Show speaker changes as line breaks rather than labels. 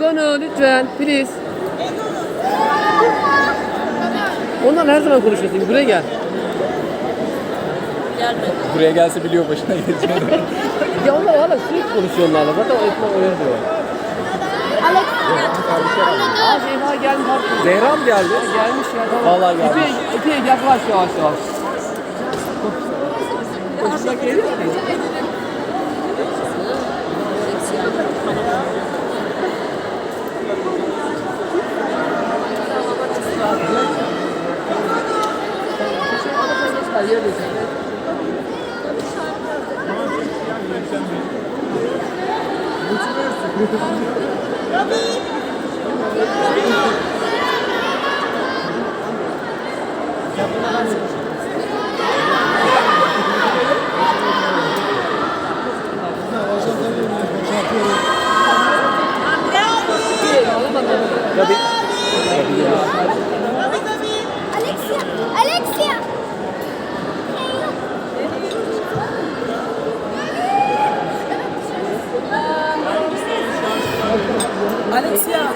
Lütfen, please. Ondan her zaman konuşuyorsun. Buraya gel.
Buraya gelse biliyor başına geleceğini.
Ya onlar valla sürekli konuşuyor onlarla. Zaten o ekmek öyle diyor.
Alex.
Aa Zeyna gelmiş.
Zehra mı geldi?
Gelmiş ya tamam.
Vallahi gelmiş.
İpe, ipe yaklaş yavaş yavaş. Hoşuna geliyor mu? alıyoruz. Tabii. Alexia,